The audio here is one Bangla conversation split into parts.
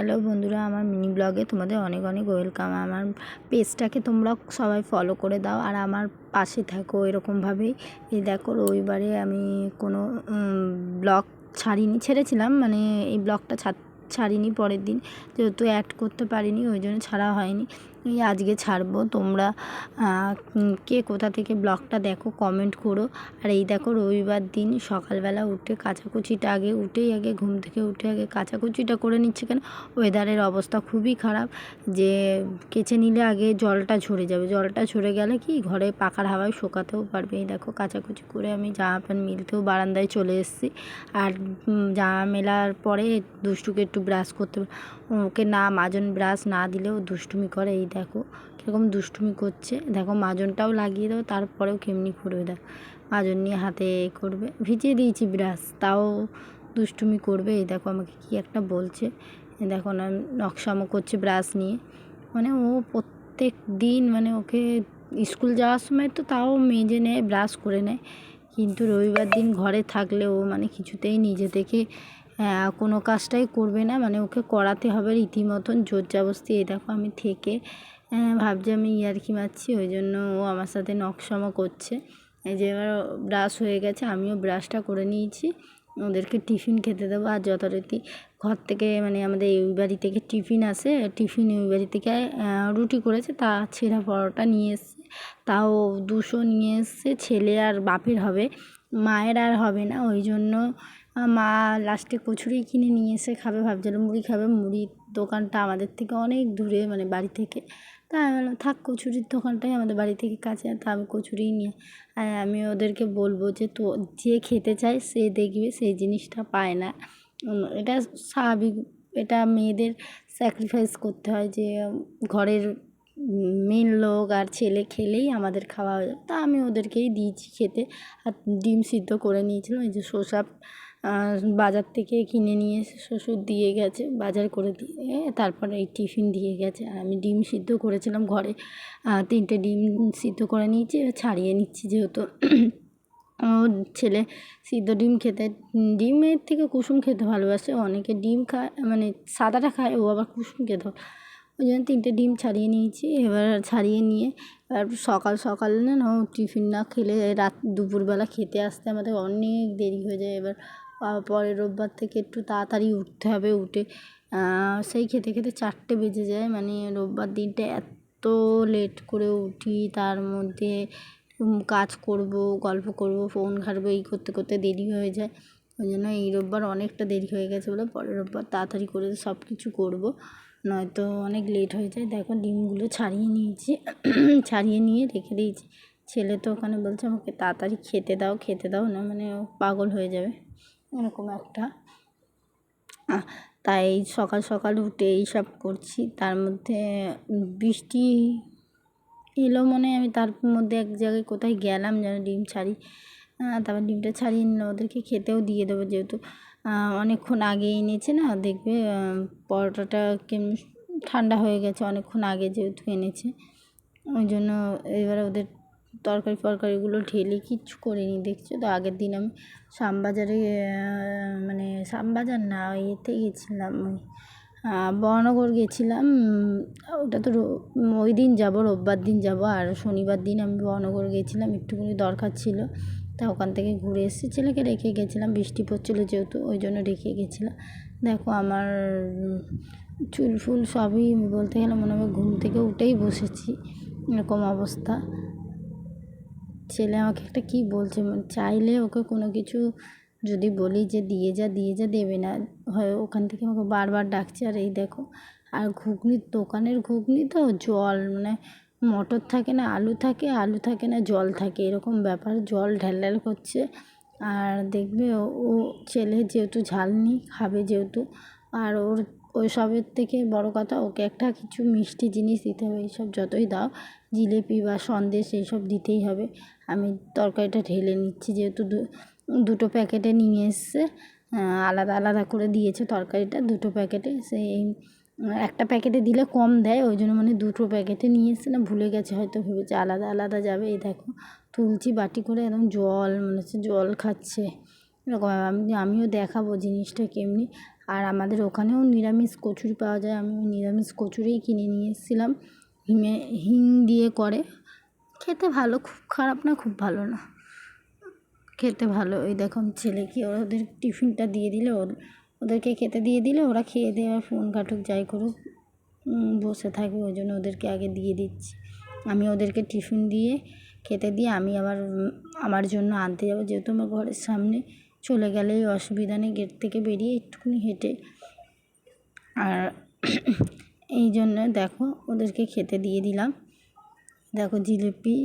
হ্যালো বন্ধুরা, আমার মিনি ব্লগে তোমাদের অনেক অনেক ওয়েলকাম। আমার পেজটাকে তোমরা সবাই ফলো করে দাও আর আমার পাশে থাকো এরকমভাবেই। এই দেখো, রবিবারে আমি কোনো ব্লগ ছাড়িনি, ছেড়েছিলাম মানে এই ব্লগটা ছাড়িনি পরের দিন। যেহেতু অ্যাড করতে পারিনি, ওই জন্য ছাড়া হয়নি। আজকে ছাড়বো। তোমরা কে কোথা থেকে ব্লগটা দেখো কমেন্ট করো। আর এই দেখো, রবিবার দিন সকালবেলা উঠে কাচাকুচিটা আগে, উঠেই আগে, ঘুম থেকে উঠে আগে কাচাকুচিটা করে নিচ্ছে কেন? ওয়েদারের অবস্থা খুবই খারাপ। যে কেচে নিলে আগে জলটা ঝরে যাবে। জলটা ঝরে গেলে কি? ঘরে পাখার হাওয়ায় শোকাতেও পারবে। এই দেখো, কাচাকুচি করে আমি জামা প্যান্ট মিলতেও বারান্দায় চলে এসেছি। আর জামা মেলার পরে দুষ্টুকে একটু ব্রাশ করতে ওকে না, মাজন ব্রাশ না দিলেও দুষ্টুমি করে। এই দেখো কীরকম দুষ্টুমি করছে। দেখো মাজনটাও লাগিয়ে দেবো, তারপরেও কেমনি করবে দেখো। মাজন নিয়ে হাতে করবে। ভিজিয়ে দিয়েছি ব্রাশ, তাও দুষ্টুমি করবে। এই দেখো আমাকে কি একটা বলছে। দেখো না, নকশামো করছে ব্রাশ নিয়ে। মানে ও প্রত্যেক দিন মানে ওকে স্কুল যাওয়ার সময় তো তাও মেজে নেয়, ব্রাশ করে নেয়। কিন্তু রবিবার দিন ঘরে থাকলে ও মানে কিছুতেই নিজে থেকে কোনো কাজটাই করবে না। মানে ওকে করাতে হবে রীতিমতন জোর জবস্তি এই দেখো আমি থেকে ভাবছি আমি ইয়ার্কি মারছি, ওই জন্য ও আমার সাথে নকশমা করছে। এই যে এবার ব্রাশ হয়ে গেছে, আমিও ব্রাশটা করে নিয়েছি। ওদেরকে টিফিন খেতে দেবো। আর যথারীতি ঘর থেকে মানে আমাদের এই বাড়ি থেকে টিফিন আসে, টিফিন ওই বাড়ি থেকে রুটি করেছে, তা ছেঁড়া পরোটা নিয়ে এসছে। তাও দুশো নিয়ে এসছে, ছেলে আর বাপের হবে, মায়ের আর হবে না। ওই জন্য মা লাস্টে কচুরি কিনে নিয়ে এসে খাবে, ভাবছিল মুড়ি খাবে। মুড়ির দোকানটা আমাদের থেকে অনেক দূরে মানে বাড়ি থেকে। তা আমি বললাম, থাক, কচুরির দোকানটাই আমাদের বাড়ি থেকে কাছে। তা আমি কচুরি নিয়ে আমি ওদেরকে বলব যে, তো যে খেতে চায়, সে দেখবে সেই জিনিসটা পায় না। এটা স্বাভাবিক, এটা মেয়েদের স্যাক্রিফাইস করতে হয় যে, ঘরের মেন লোক আর ছেলে খেলেই আমাদের খাওয়া হয়ে। যাবে তা আমি ওদেরকেই দিয়েছি খেতে, আর ডিম সিদ্ধ করে নিয়েছিলাম। এই যে শসা বাজার থেকে কিনে নিয়ে এসে শ্বশুর দিয়ে গেছে, বাজার করে দিয়ে তারপরে এই টিফিন দিয়ে গেছে। আর আমি ডিম সিদ্ধ করেছিলাম ঘরে। তিনটে ডিম সিদ্ধ করে নিয়েছি, ছাড়িয়ে নিচ্ছি যেহেতু। ছেলে সিদ্ধ ডিম খেতে, ডিমের থেকে কুসুম খেতে ভালোবাসে, অনেকে ডিম খায় মানে সাদাটা খায়, ও আবার কুসুম খেতে। ওই জন্য তিনটে ডিম ছাড়িয়ে নিয়েছি, এবার ছাড়িয়ে নিয়ে এবার সকাল সকাল না টিফিন না খেলে রাত দুপুরবেলা খেতে আসতে আমাদের অনেক দেরি হয়ে যায়। এবার পরের রোববার থেকে একটু তাড়াতাড়ি উঠতে হবে, উঠে সেই খেতে খেতে চারটে বেজে যায়। মানে রোববার দিনটা এত লেট করে উঠি, তার মধ্যে কাজ করব, গল্প করব ফোন ঘাটবো, এই করতে করতে দেরি হয়ে যায়। ওই জন্য এই রোববার অনেকটা দেরি হয়ে গেছে বলে পরের রোববার তাড়াতাড়ি করে সব কিছু করব। নয়তো অনেক লেট হয়ে যায়। দেখো, ডিমগুলো ছাড়িয়ে নিয়েছি, ছাড়িয়ে নিয়ে রেখে দিয়েছি। ছেলে তো ওখানে বলছে, আমাকে তাড়াতাড়ি খেতে দাও খেতে দাও, না মানে পাগল হয়ে যাবে। এরকম একটা। তাই সকাল সকাল উঠে এইসব করছি। তার মধ্যে বৃষ্টি এলো মনে আমি তার মধ্যে এক জায়গায় কোথায় গেলাম যেন ডিম ছাড়ি। তারপর ডিমটা ছাড়িয়ে নিলাম ওদেরকে খেতেও দিয়ে দেবো যেহেতু। অনেকক্ষণ আগে এনেছে না, দেখবে পরোটাটা কেমন ঠান্ডা হয়ে গেছে, অনেকক্ষণ আগে যেহেতু এনেছে। ওই জন্য এবারে ওদের তরকারি ফরকারিগুলো ঢেলে কিচ্ছু করিনি, দেখছ? তো আগের দিন আমি শ্যামবাজারে মানে শ্যামবাজার না ইয়েতে গেছিলাম, ওই গেছিলাম। ওটা তো ওই দিন যাব, রোববার দিন যাব, আর শনিবার দিন আমি বর্ণনগর গেছিলাম একটুখানি দরকার ছিল। তা ওখান থেকে ঘুরে এসে ছেলেকে রেখে গেছিলাম, বৃষ্টি পড়ছিলো যেহেতু, ওই জন্য রেখে গেছিলাম। দেখো আমার চুল ফুল সবই বলতে গেলে মনে হবে ঘুম থেকে উঠেই বসেছি, এরকম অবস্থা। ছেলে আমাকে একটা কী বলছে? মানে চাইলে ওকে কোনো কিছু যদি বলি যে দিয়ে যা দিয়ে যা দেবে না, হয় ওখান থেকে আমাকে বারবার ডাকছে। আর এই দেখো, আর ঘুগনির দোকানের ঘুগনি তো জল মানে মটর থাকে না, আলু থাকে আলু থাকে না, জল থাকে, এরকম ব্যাপার, জল ঢ্যাল করছে। আর দেখবে ও ছেলে যেহেতু ঝাল নিই, খাবে যেহেতু, আর ওর ওই সবের থেকে বড় কথা, ওকে একটা কিছু মিষ্টি জিনিস দিতে হবে। এইসব যতই দাও, জিলিপি বা সন্দেশ এইসব দিতেই হবে। আমি তরকারিটা ঢেলে নিচ্ছি, যেহেতু দুটো প্যাকেটে নিয়ে এসছে আলাদা আলাদা করে দিয়েছে তরকারিটা দুটো প্যাকেটে। সেই একটা প্যাকেটে দিলে কম দেয়, ওই জন্য মানে দুটো প্যাকেটে নিয়ে এসছে না, ভুলে গেছে হয়তো ভেবেছে, আলাদা আলাদা যাবে। এই দেখো, তুলছি বাটি করে, একদম জল, মনে হচ্ছে জল খাচ্ছে। এরকম আমি, আমিও দেখাবো জিনিসটা কেমনি। আর আমাদের ওখানেও নিরামিষ কচুরি পাওয়া যায়। আমি নিরামিষ কচুরিই কিনে নিয়ে এসেছিলাম। হিমে, হিং দিয়ে করে। খেতে ভালো, খুব খারাপ না, খুব ভালো না। খেতে ভালো। ওই দেখো, আমি ছেলেকে, ওদের টিফিনটা দিয়ে দিলে। ওদেরকে খেতে দিয়ে দিলে। ওরা খেয়ে দিয়ে আবার ফোন ঘাটুক, যাই করুক বসে থাকবে। ওই জন্য ওদেরকে আগে দিয়ে দিচ্ছি। আমি ওদেরকে টিফিন দিয়ে, খেতে দিয়ে আমি আবার আমার জন্য আনতে যাব। যেহেতু আমার ঘরের সামনে চলে গেলেই অসুবিধা নেই, গেট থেকে বেরিয়ে একটুখানি হেঁটে। আর এই জন্য দেখো ওদেরকে খেতে দিয়ে দিলাম। দেখো জিলিপি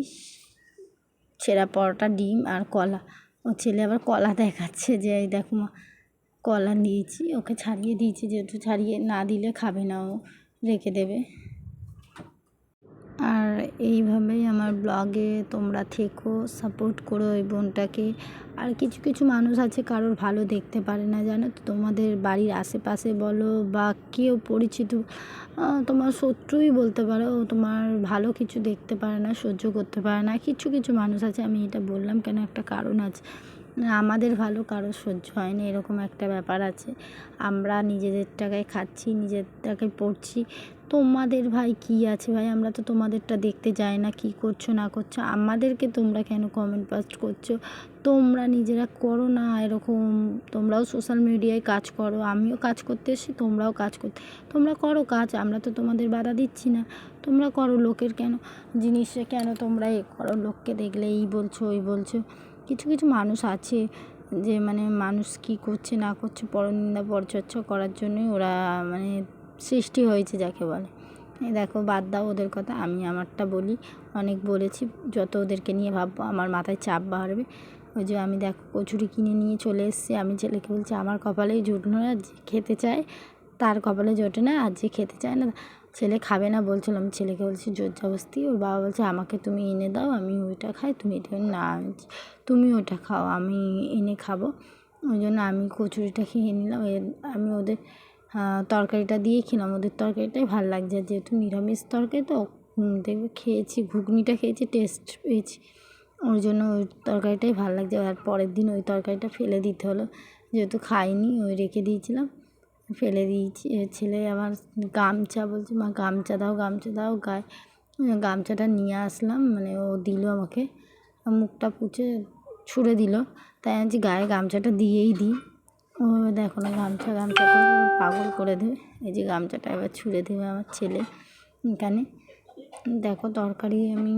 ছেঁড়া পরোটা, ডিম আর কলা। ও ছেলে আবার কলা দেখাচ্ছে যে, এই দেখো মা, কলা নিয়েছি, ওকে ছাড়িয়ে দিয়েছি, যেহেতু ছাড়িয়ে না দিলে খাবে না ও, রেখে দেবে। আর এইভাবেই আমার ব্লগে তোমরা থেকো সাপোর্ট করো ওই বোনটাকে। আর কিছু কিছু মানুষ আছে কারোর ভালো দেখতে পারে না, জানো তো? তোমাদের বাড়ির আশেপাশে বলো বা কেউ পরিচিত তোমার শত্রুই বলতে পারো, তোমার ভালো কিছু দেখতে পারে না, সহ্য করতে পারে না। কিছু কিছু মানুষ আছে, আমি এটা বললাম কেন একটা কারণ আছে। আমাদের ভালো কারও সহ্য হয় না এরকম একটা ব্যাপার আছে। আমরা নিজেদের টাকায় খাচ্ছি, নিজের টাকায় পড়ছি তোমাদের ভাই কী আছে ভাই? আমরা তো তোমাদেরটা দেখতে যাই না, কী করছ, না করছ। আমাদেরকে তোমরা কেন কমেন্ট পাস্ট করছ? তোমরা নিজেরা করো না এরকম। তোমরাও সোশ্যাল মিডিয়ায় কাজ করো, আমিও কাজ করতে এসেছি, তোমরাও কাজ করতে। তোমরা করো কাজ, আমরা তো তোমাদের বাধা দিচ্ছি না। তোমরা করো লোকের কেন? জিনিসে কেন তোমরা এ করো? লোককে দেখলে এই বলছো, ওই বলছো। কিছু কিছু মানুষ আছে যে মানে মানুষ কী করছে, না করছে, পরনিন্দা, পরচর্চা করার জন্যই ওরা মানে সৃষ্টি হয়েছে যাকে বলে। দেখো, বাদ দাও ওদের কথা, আমি আমারটা বলি। অনেক বলেছি, যত ওদেরকে নিয়ে ভাববো আমার মাথায় চাপ বাড়বে। ওই যে আমি দেখো, কচুরি কিনে নিয়ে চলে এসেছি। আমি ছেলেকে বলছি, আমার কপালেই জুটলো না যে খেতে চায়, তার কপালে জোটে না, আর যে খেতে চায় না, ছেলে খাবে না। বলছিলাম ছেলেকে, বলছি জোর জবস্তি ওর বাবা বলছে, আমাকে তুমি এনে দাও, আমি ওইটা খাই, তুমি এটা না, তুমি ওটা খাও, আমি এনে খাব। ওই জন্য আমি কচুরিটা খেয়ে নিলাম। আমি ওদের তরকারিটা দিয়ে খেলাম। ওদের তরকারিটাই ভালো লাগছে। যেহেতু নিরামিষ তরকারি তো দেখবে খেয়েছি, ঘুগনিটা খেয়েছি টেস্ট পেয়েছি। ওই জন্য ওই তরকারিটাই ভালো লাগছে। আর পরের দিন ওই তরকারিটা ফেলে দিতে হলো। যেহেতু খাইনি, ওই রেখে দিয়েছিলাম। ফেলে দিয়েছি। ছেলে আবার গামছা বলছে, মা, গামছা দাও গামছা দাও, গায়ে গামছাটা নিয়ে আসলাম। মানে ও দিল আমাকে। মুখটা পুচে ছুঁড়ে দিল। তাই আমি গায়ে গামছাটা দিয়েই দিই। দেখো না, গামছা গামছা করে পাগল করে দেবে। এই যে গামছাটা এবার ছুঁড়ে দেবে আমার ছেলে এখানে। দেখো তরকারি আমি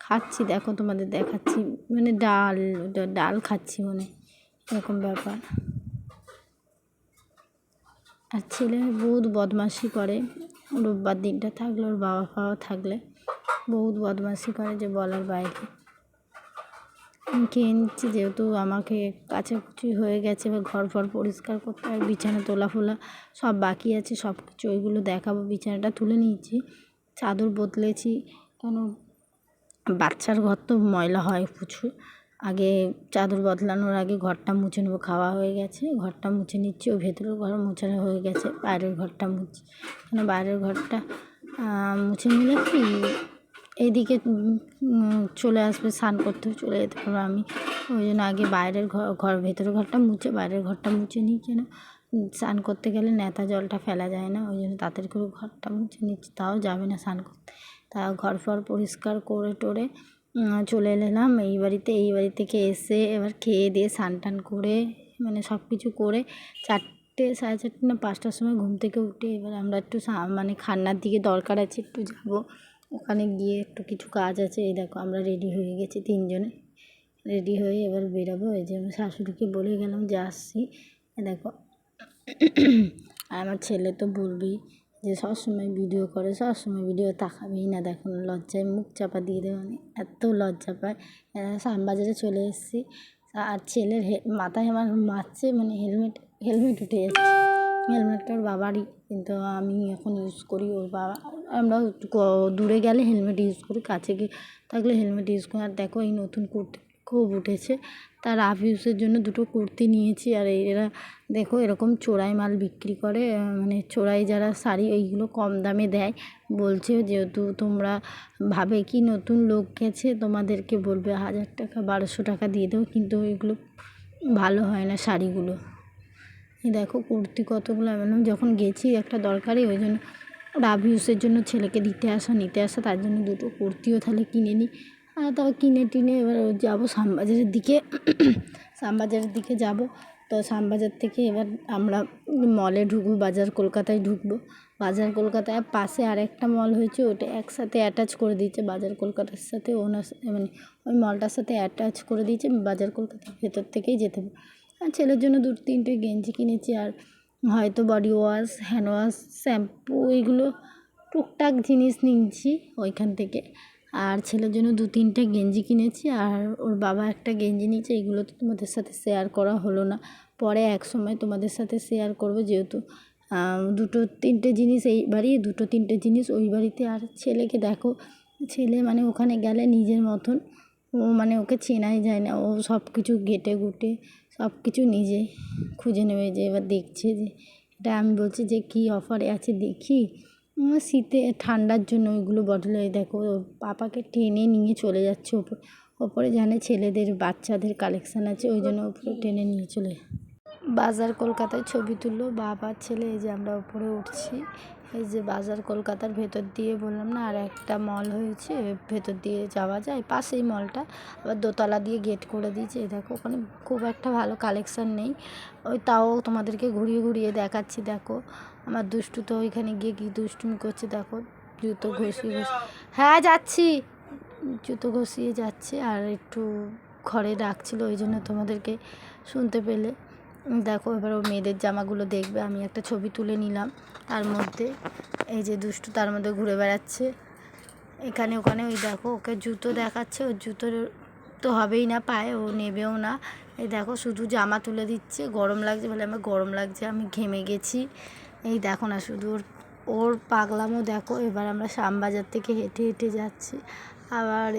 খাচ্ছি, দেখো তোমাদের দেখাচ্ছি। মানে ডাল ডাল খাচ্ছি মানে এরকম ব্যাপার। আর ছেলে বহুত বদমাশি করে। রোববার দিনটা থাকলে ওর বাবা ফাবা থাকলে বহুত বদমাশি করে যে বলার বাইরে। খেয়ে নিচ্ছি, যেহেতু আমাকে কাচাকুচি হয়ে গেছে এবার ঘর ফর পরিষ্কার করতে হয়, বিছানা তোলা ফোলা সব বাকি আছে, সব কিছু ওইগুলো দেখাবো, বিছানাটা তুলে নিয়েছি, চাদর বদলেছি, কেন বাচ্চার ঘর তো ময়লা হয় প্রচুর, আগে চাদর বদলানোর আগে ঘরটা মুছে নেব, খাওয়া হয়ে গেছে, ঘরটা মুছে নিচ্ছি, ও ভেতরের ঘর মোছানো হয়ে গেছে, বাইরের ঘরটা মুছছি কেন বাইরের ঘরটা মুছে নিলে কি এইদিকে চলে আসবে, স্নান করতে চলে যেতে পারব আমি। ওই জন্য আগে বাইরের ঘর ঘর, ভেতরের ঘরটা মুছে, বাইরের ঘরটা মুছে নিই কেন? স্নান করতে গেলে নেতা জলটা ফেলা যায় না, ওই জন্য তাড়াতাড়ি করে ঘরটা মুছে নিচ্ছি। তাও যাবে না স্নান করতে। তা ঘর ফর পরিষ্কার করে টোরে চলে এলাম। এই বাড়িতে, এই বাড়ি থেকে এসে এবার খেয়ে দিয়ে স্নান টান করে মানে সব কিছু করে চারটে, সাড়ে চারটে না পাঁচটার সময় ঘুম থেকে উঠে এবার আমরা একটু মানে খান্নার দিকে দরকার আছে, একটু যাব। ওখানে গিয়ে একটু কিছু কাজ আছে। এই দেখো, আমরা রেডি হয়ে গেছি তিনজনে। রেডি হয়ে এবার বেরোবো। এই যে আমি শাশুড়িকে বলে গেলাম যে আসছি। দেখো আমার ছেলে তো বলবেই যে সবসময় ভিডিও করে, সবসময় ভিডিও তাকাবেই না। দেখো, লজ্জায় মুখ চাপা দিয়ে দেবে মানে এত লজ্জা পায়। শ্যামবাজারে চলে এসেছি। আর ছেলের মাথায় আমার মারছে মানে হেলমেট হেলমেট উঠে যাচ্ছে। হেলমেটটা ওর বাবারই, কিন্তু আমি এখন ইউজ করি ওর বাবা। আমরা দূরে গেলে হেলমেট ইউজ করি, কাছে গিয়ে থাকলে হেলমেট ইউজ করি। আর দেখো এই নতুন কুর্তি খুব উঠেছে, তার রাফ ইউজের জন্য দুটো কুর্তি নিয়েছি। আর এরা দেখো এরকম চোরাই মাল বিক্রি করে মানে চোরাই যারা শাড়ি এইগুলো কম দামে দেয়, বলছে যেহেতু তোমরা ভাবে কি নতুন লোক গেছে, তোমাদেরকে বলবে হাজার টাকা, বারোশো টাকা দিয়ে দেবো, কিন্তু এগুলো ভালো হয় না শাড়িগুলো। দেখো কুর্তি কতগুলো আমি যখন গেছি একটা দরকারি ওই জন্য রাভিউসের জন্য ছেলেকে দিতে আসা, নিতে আসা, তার জন্য দুটো কুর্তিও তাহলে কিনে নিই। আর তারপর কিনে টিনে এবার যাব শ্যামবাজারের দিকে শ্যামবাজারের দিকে যাব। তো শ্যামবাজার থেকে এবার আমরা মলে ঢুকবো, বাজার কলকাতায় ঢুকবো। বাজার কলকাতায় পাশে আরেকটা মল হয়েছে, ওটা একসাথে অ্যাটাচ করে দিয়েছে, বাজার কলকাতার সাথে ওনার মানে ওই মলটার সাথে অ্যাটাচ করে দিয়েছে, বাজার কলকাতার ভেতর থেকেই যেতে আর ছেলের জন্য দু তিনটে গেঞ্জি কিনেছি আর হয়তো body wash hand wash shampoo এইগুলো টুকটাক জিনিস নিয়েছি ওইখান থেকে। আর ছেলের জন্য দু তিনটে গেঞ্জি কিনেছি আর ওর বাবা একটা গেঞ্জি নিয়েছে, এগুলো তো তোমাদের সাথে শেয়ার করা হলো না। পরে এক সময় তোমাদের সাথে শেয়ার করব যেহেতু দুটো তিনটে জিনিস এই বাড়ি, দুটো তিনটে জিনিস ওই বাড়িতে। আর ছেলেকে দেখো, ছেলে মানে ওখানে গেলে নিজের মতন, ও মানে ওকে চেনাই যায় না, ও সব কিছু ঘেটে ঘুটে সব কিছু নিজে খুঁজে নেবে যে এবার দেখছে যে এটা আমি বলছি যে কী অফারে আছে দেখি। শীতে ঠান্ডার জন্য ওইগুলো বটলে দেখো পাপাকে টেনে নিয়ে চলে যাচ্ছে ওপর, ওপরে জানে ছেলেদের, বাচ্চাদের কালেকশান আছে, ওই জন্য ওপরে টেনে নিয়ে চলে বাজার কলকাতায় ছবি তুললো বাবা ছেলে, এই যে আমরা উপরে উঠছি। এই যে বাজার কলকাতার ভেতর দিয়ে বললাম না আর একটা মল হয়েছে ভেতর দিয়ে যাওয়া যায় পাশেই মলটা আবার দোতলা দিয়ে গেট করে দিয়েছে দেখো ওখানে খুব একটা ভালো কালেকশান নেই। ওই তাও তোমাদেরকে ঘুরিয়ে ঘুরিয়ে দেখাচ্ছি দেখো। আমার দুষ্টু তো ওইখানে গিয়ে কী দুষ্টুমি করছে দেখো। জুতো ঘষিয়ে ঘষি হ্যাঁ যাচ্ছি। জুতো ঘষিয়ে যাচ্ছে আর একটু ঘরে ডাকছিলো ওই জন্য তোমাদেরকে শুনতে পেলে। দেখো, এবার ও মেয়েদের জামাগুলো দেখবে। আমি একটা ছবি তুলে নিলাম তার মধ্যে। এই যে দুষ্টু তার মধ্যে ঘুরে বেড়াচ্ছে। এখানে ওখানে ওই দেখো, ওকে জুতো দেখাচ্ছে। ওর জুতোর তো হবেই না পায়ে, ও নেবেও না। এই দেখো, শুধু জামা তুলে দিচ্ছে। গরম লাগছে বলে আমার গরম লাগছে, আমি ঘেমে গেছি। এই দেখো না, শুধু ওর ওর পাগলামও দেখো। এবার আমরা শ্যামবাজার থেকে হেঁটে হেঁটে যাচ্ছি। আবার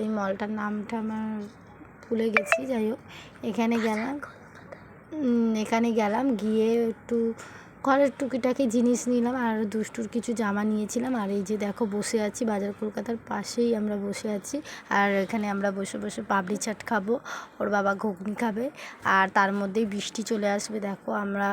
এই মলটার নামটা আমার ভুলে গেছি, যাই হোক। এখানে গেলাম। এখানে গেলাম গিয়ে একটু ঘরের টুকিটাকি জিনিস নিলাম আর দুষ্টুর কিছু জামা নিয়েছিলাম। আর এই যে দেখো বসে আছি, বাজার কলকাতার পাশেই আমরা বসে আছি। আর এখানে আমরা বসে বসে পাবলি চাট খাব, ওর বাবা ঘুগনি খাবে। আর তার মধ্যেই বৃষ্টি চলে আসবে, দেখো আমরা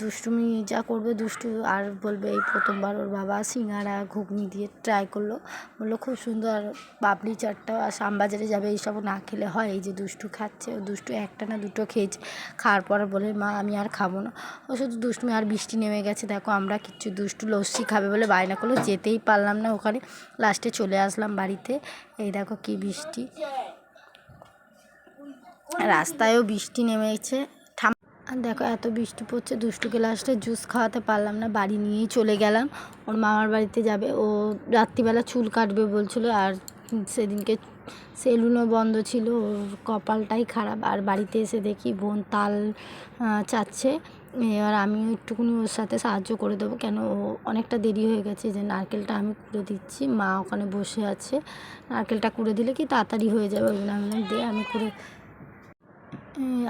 দুষ্টুমি যা করবে দুষ্টু আর বলবে এই প্রথমবার ওর বাবা সিঙ্গারা, ঘুগনি দিয়ে ট্রাই করল। বলল, খুব সুন্দর পাপড়ি চাটটা আর শ্যামবাজারে যাবে, এইসব না খেলে হয়, এই যে দুষ্টু খাচ্ছে। ও দুষ্টু একটা না দুটো খেয়েছে, খাওয়ার পর বলে, মা, আমি আর খাব না। ও শুধু দুষ্টুমি আর বৃষ্টি নেমে গেছে। দেখো, আমরা কিচ্ছু দুষ্টু লস্যি খাবে বলে বায়না করল, যেতেই পারলাম না ওখানে। লাস্টে চলে আসলাম বাড়িতে। এই দেখো কি বৃষ্টি। রাস্তায়ও বৃষ্টি নেমেছে। আর দেখো, এত বৃষ্টি পড়ছে, দুষ্টুকে লাস্টে জুস খাওয়াতে পারলাম না, বাড়ি নিয়েই চলে গেলাম। ওর মামার বাড়িতে যাবে। ও রাত্রিবেলা চুল কাটবে বলছিল, আর সেদিনকে সেলুনও বন্ধ ছিল, ওর কপালটাই খারাপ। আর বাড়িতে এসে দেখি বোন তাল চাচ্ছে। এবার আমিও একটুকুনি ওর সাথে সাহায্য করে দেবো। কেন ও অনেকটা দেরি হয়ে গেছে যে নারকেলটা আমি কুড়ে দিচ্ছি, মা ওখানে বসে আছে। নারকেলটা কুড়ে দিলে কি তাড়াতাড়ি হয়ে যাবে? ওই জন্য আমি দে, আমি কুড়ে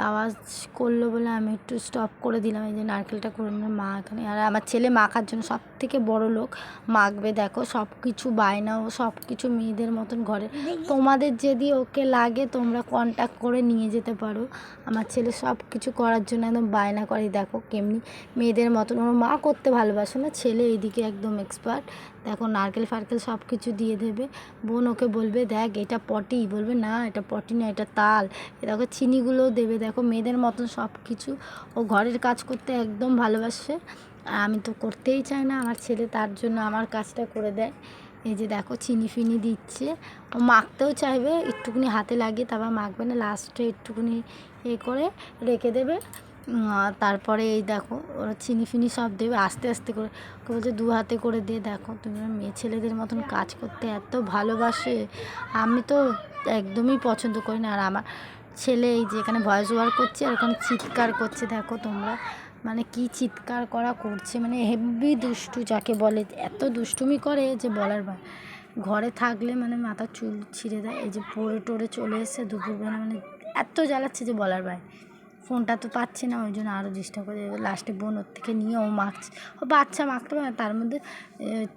আওয়াজ করল বলে আমি একটু স্টপ করে দিলাম। এই যে নারকেলটা করে মা এখানে। আর আমার ছেলে মাখার জন্য সব থেকে বড় লোক। মাখবে দেখো সব কিছু বায়না ও সব কিছু মেয়েদের মতন ঘরে। তোমাদের যদি ওকে লাগে তোমরা কন্ট্যাক্ট করে নিয়ে যেতে পারো। আমার ছেলে সব কিছু করার জন্য একদম বায়না করে। দেখো কেমনি মেয়েদের মতন। ওর মা করতে ভালোবাসো না। ছেলে এইদিকে একদম এক্সপার্ট দেখো নারকেল ফারকেল সব কিছু দিয়ে দেবে। বোন ওকে বলবে দেখ এটা পটি। বলবে না এটা পটি না এটা তাল। দেখো চিনিগুলোও দেবে। দেখো, মেয়েদের মতন সব কিছু ও ঘরের কাজ করতে একদম ভালোবাসে। আমি তো করতেই চাই না। আমার ছেলে তার জন্য আমার কাজটা করে দেয়। এই যে দেখো, চিনি ফিনি দিচ্ছে। ও মাখতেও চাইবে, একটুকুনি হাতে লাগিয়ে তারপর মাখবে না। লাস্টে একটুকুনি এ করে রেখে দেবে। তারপরে এই দেখো, ওরা চিনি ফিনি সব দেবে। আস্তে আস্তে করে, বলছে দু হাতে করে দিয়ে দেখো, তুমি মেয়ে ছেলেদের মতন কাজ করতে এত ভালোবাসে। আমি তো একদমই পছন্দ করি না। আর আমার ছেলে এই যে এখানে ভয়েস ওভার করছে আর ওখানে চিৎকার করছে, দেখো তোমরা। মানে কি চিৎকার করা করছে মানে হেভি দুষ্টু যাকে বলে। এত দুষ্টুমি করে যে বলার বা ঘরে থাকলে মানে মাথার চুল ছিঁড়ে দেয়। এই যে পড়ে টরে চলে এসে দুপুরবেলা মানে এত জ্বালাচ্ছে যে বলার বাইরে ফোনটা তো পাচ্ছে না, ওই জন্য আরও ডিস্টার্ব করে লাস্টে বোন ওর থেকে নিয়ে ও মাখছে। ও বাচ্চা মাখতে পারে তার মধ্যে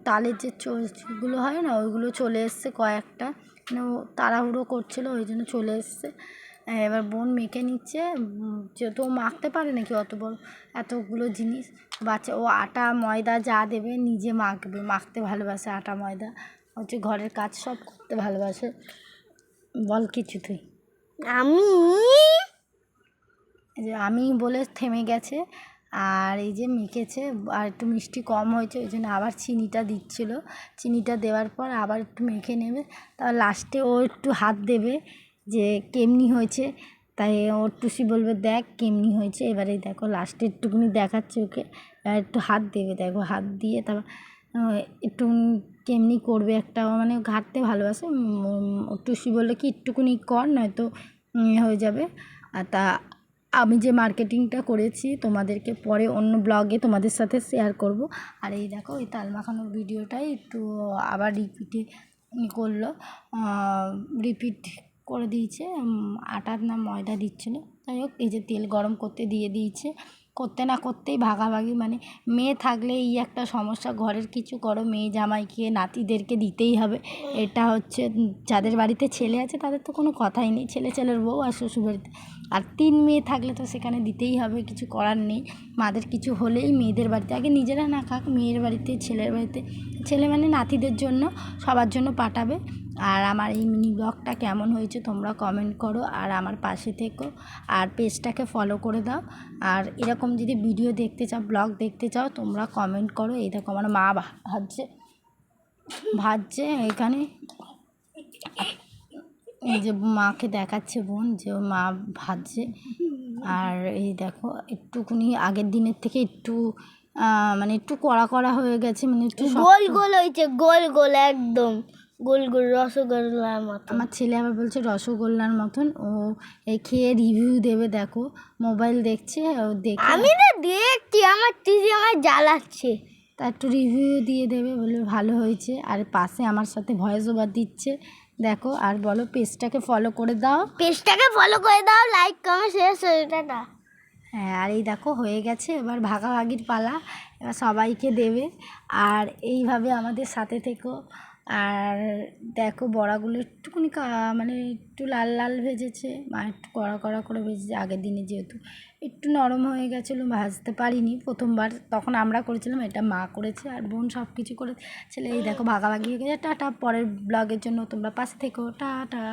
তালের যে চোচগুলো হয় না, ওইগুলো চলে এসছে কয়েকটা। মানে ও তাড়াহুড়ো করছিল, ওই জন্য চলে এসছে। এবার বোন মেখে নিচ্ছে। যেহেতু ও মাখতে পারে নাকি অত বড় এতগুলো জিনিস? বাচ্চা ও আটা ময়দা যা দেবে নিজে মাখবে। মাখতে ভালোবাসে আটা ময়দা। হচ্ছে ঘরের কাজ সব করতে ভালোবাসে। বল কিছু তুই। আমি? এই যে আমি বলে থেমে গেছে আর এই যে মেখেছে আর একটু মিষ্টি কম হয়েছে ওই জন্য আবার চিনিটা দিচ্ছিল। চিনিটা দেওয়ার পর আবার একটু মেখে নেবে। তারপর লাস্টে ও একটু হাত দেবে। যে কেমনি হয়েছে, তাই ওর টুসি বলবে, দেখ কেমনি হয়েছে। এবারে দেখো লাস্টে একটুখানি দেখাচ্ছে ওকে। আর একটু হাত দেবে, দেখো, হাত দিয়ে তারপর একটু কেমনি করবে একটা মানে ঘাটতে ভালোবাসে। টুসি বলল কি, একটুকুনি কর, নয়তো হয়ে যাবে। আর তা, আমি যে মার্কেটিংটা করেছি, তোমাদেরকে পরে অন্য ব্লগে তোমাদের সাথে শেয়ার করব। আর এই দেখো এই তাল মাখানোর ভিডিওটাই একটু আবার রিপিটে করল। রিপিট করে দিয়েছে আটার না ময়দা দিচ্ছিল যাই হোক, এই যে তেল গরম করতে দিয়ে দিয়েছে। করতে না করতেই ভাগাভাগি মানে মেয়ে থাকলে এই একটা সমস্যা, ঘরের কিছু করো, মেয়ে জামাইকে, নাতিদেরকে দিতেই হবে। এটা হচ্ছে যাদের বাড়িতে ছেলে আছে তাদের তো কোনো কথাই নেই। ছেলে ছেলের বউ আর শ্বশুর বাড়িতে আর তিন মেয়ে থাকলে তো সেখানে দিতেই হবে, কিছু করার নেই। মাদের কিছু হলেই মেয়েদের বাড়িতে, আগে নিজেরা না খাক, মেয়ের বাড়িতে, ছেলের বাড়িতে। ছেলে মানে নাতিদের জন্য, সবার জন্য পাঠাবে। আর আমার এই মিনি ব্লগটা কেমন হয়েছে তোমরা কমেন্ট করো আর আমার পাশে থেকো আর পেজটাকে ফলো করে দাও। আর এরকম যদি ভিডিও দেখতে চাও ব্লগ দেখতে চাও তোমরা কমেন্ট করো। এই দেখো আমার মা ভাজছে। ভাজছে এখানে। এই যে মাকে দেখাচ্ছে বোন যে ও মা ভাজছে। আর এই দেখো একটুকুনি আগের দিনের থেকে একটু মানে একটু কড়া কড়া হয়ে গেছে মানে একটু গোল গোল হয়েছে গোল গোল একদম। গোল গোল রসগোল্লার মতো আমার ছেলে আবার বলছে রসগোল্লার মতন। ও এই খেয়ে রিভিউ দেবে দেখো। মোবাইল দেখছে ও দেখে আমি তো দেখছি আমার টিভি আমার জ্বালাচ্ছে। তা একটু রিভিউ দিয়ে দেবে বলে ভালো হয়েছে। আর পাশে আমার সাথে ভয়েস ওভার দিচ্ছে। দেখো আর বলো পেজটাকে ফলো করে দাও। পেজটাকে ফলো করে দাও লাইক কমেন্ট শেয়ার টাটা হ্যাঁ আর এই দেখো হয়ে গেছে। এবার ভাগাভাগির পালা। এবার সবাইকে দেবে। আর এইভাবে আমাদের সাথে থেকো। আর দেখো বড়াগুলো একটুখানি মানে একটু লাল লাল ভেজেছে মা একটু কড়া কড়া করে ভেজেছে আগের দিনে যেহেতু। একটু নরম হয়ে গেছিল, ভাজতে পারিনি প্রথমবার, তখন আমরা করেছিলাম, এটা মা করেছে আর বোন সব কিছু করে ছেলে, এই দেখো ভাগাভাগি হয়ে গেছে, টাটা, পরের ব্লগের জন্য তোমরা পাশে থেকো, টাটা।